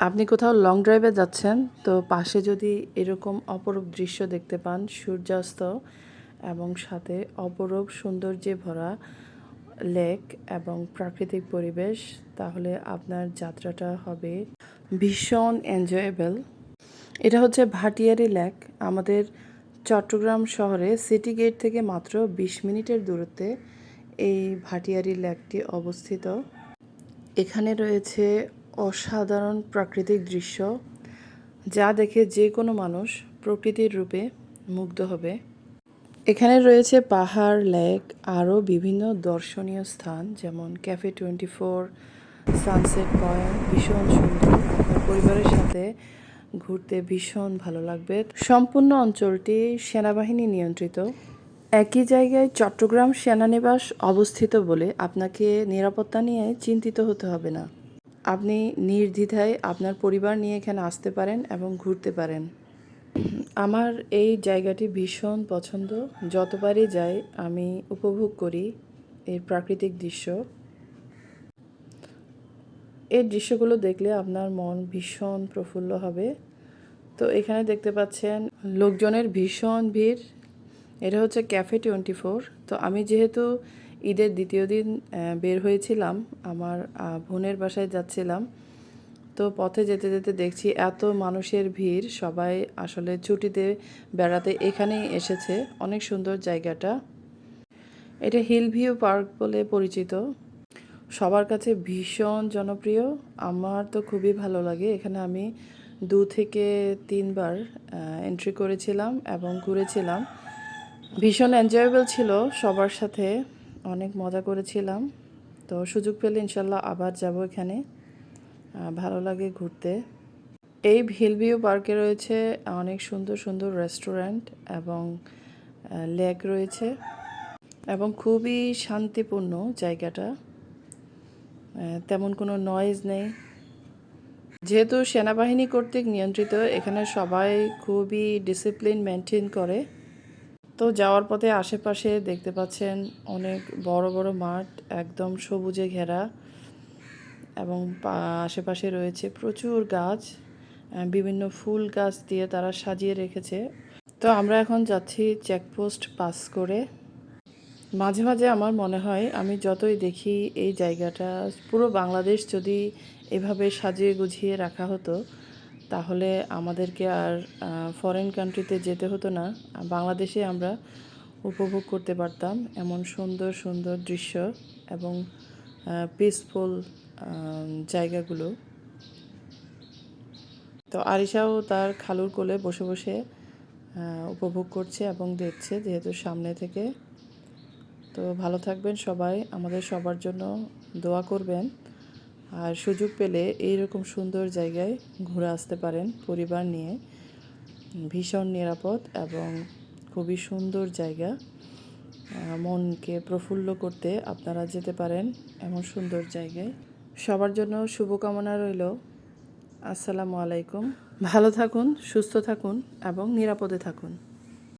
আপনি কোথাও লং ড্রাইভে যাচ্ছেন, তো পাশে যদি এরকম অপরূপ দৃশ্য দেখতে পান, সূর্যাস্ত এবং সাথে অপরূপ সৌন্দর্যে ভরা লেক এবং প্রাকৃতিক পরিবেশ, তাহলে আপনার যাত্রাটা হবে ভীষণ এনজয়েবল এটা হচ্ছে ভাটিয়ারি লেক আমাদের চট্টগ্রাম শহরে সিটি গেট থেকে মাত্র বিশ মিনিটের দূরত্বে এই ভাটিয়ারি লেকটি অবস্থিত। এখানে রয়েছে অসাধারণ প্রাকৃতিক দৃশ্য, যা দেখে যে কোনো মানুষ প্রকৃতির রূপে মুগ্ধ হবে। এখানে রয়েছে পাহাড়, লেক, আরও বিভিন্ন দর্শনীয় স্থান, যেমন cafe twenty four sunset point ভীষণ সুন্দর। পরিবারের সাথে ঘুরতে ভীষণ ভালো লাগবে। সম্পূর্ণ অঞ্চলটি সেনাবাহিনী নিয়ন্ত্রিত। একই জায়গায় চট্টগ্রাম সেনানিবাস অবস্থিত বলে আপনাকে নিরাপত্তা নিয়ে চিন্তিত হতে হবে না। আপনি নির্দ্বিধায় আপনার পরিবার নিয়ে এখানে আসতে পারেন এবং ঘুরতে পারেন। আমার এই জায়গাটি ভীষণ পছন্দ। যতবারই যাই, আমি উপভোগ করি এর প্রাকৃতিক দৃশ্য। এই দৃশ্যগুলো দেখলে আপনার মন ভীষণ প্রফুল্ল হবে। তো এখানে দেখতে পাচ্ছেন, লোকজনের ভীষণ ভিড়। এটা হচ্ছে ক্যাফে টোয়েন্টি ফোর। তো আমি যেহেতু ঈদের দ্বিতীয় দিন বের হয়েছিলাম। আমার বোনের বাসায় যাচ্ছিলাম। তো পথে যেতে যেতে দেখছি এত মানুষের ভিড়, সবাই আসলে ছুটিতে বেড়াতে এখানেই এসেছে। অনেক সুন্দর জায়গাটা। এটা হিল ভিউ পার্ক বলে পরিচিত। সবার কাছে ভীষণ জনপ্রিয়। আমার তো খুবই ভালো লাগে। এখানে আমি দু থেকে তিনবার এন্ট্রি করেছিলাম এবং ঘুরেছিলাম। ভীষণ এনজয়েবল ছিল সবার সাথে। অনেক মজা করেছিলাম। তো সুযোগ পেলে ইনশাল্লাহ আবার যাব এখানে। ভালো লাগে ঘুরতে। এই ভিলভিউ পার্কে রয়েছে অনেক সুন্দর সুন্দর রেস্টুরেন্ট এবং লেক রয়েছে এবং খুবই শান্তিপূর্ণ জায়গাটা। তেমন কোনো নয়েজ নেই। যেহেতু সেনাবাহিনী কর্তৃক নিয়ন্ত্রিত, এখানে সবাই খুবই ডিসিপ্লিন মেনটেন করে। তো যাওয়ার পথে আশেপাশে দেখতে পাচ্ছেন অনেক বড় বড় মাঠ, একদম সবুজে ঘেরা এবং আশেপাশে রয়েছে প্রচুর গাছ বিভিন্ন ফুল গাছ দিয়ে তারা সাজিয়ে রেখেছে। তো আমরা এখন যাচ্ছি চেকপোস্ট পাস করে। মাঝে মাঝে আমার মনে হয় আমি যতই দেখি এই জায়গাটা, পুরো বাংলাদেশ যদি এভাবে সাজিয়ে গুছিয়ে রাখা হতো তাহলে আমাদেরকে আর ফরেন কান্ট্রিতে যেতে হতো না। বাংলাদেশে আমরা উপভোগ করতে পারতাম এমন সুন্দর সুন্দর দৃশ্য এবং পিসফুল জায়গাগুলো। তো আরিশাও তার খালুর কোলে বসে বসে উপভোগ করছে এবং দেখছে যেহেতু সামনে থেকে। তো ভালো থাকবেন সবাই। আমাদের সবার জন্য দোয়া করবেন। আর সুযোগ পেলে এইরকম সুন্দর জায়গায় ঘুরে আসতে পারেন পরিবার নিয়ে। ভীষণ নিরাপদ এবং খুবই সুন্দর জায়গা। মনকে প্রফুল্ল করতে আপনারা যেতে পারেন এমন সুন্দর জায়গায়। সবার জন্য শুভকামনা রইল। আসসালামু আলাইকুম। ভালো থাকুন, সুস্থ থাকুন এবং নিরাপদে থাকুন।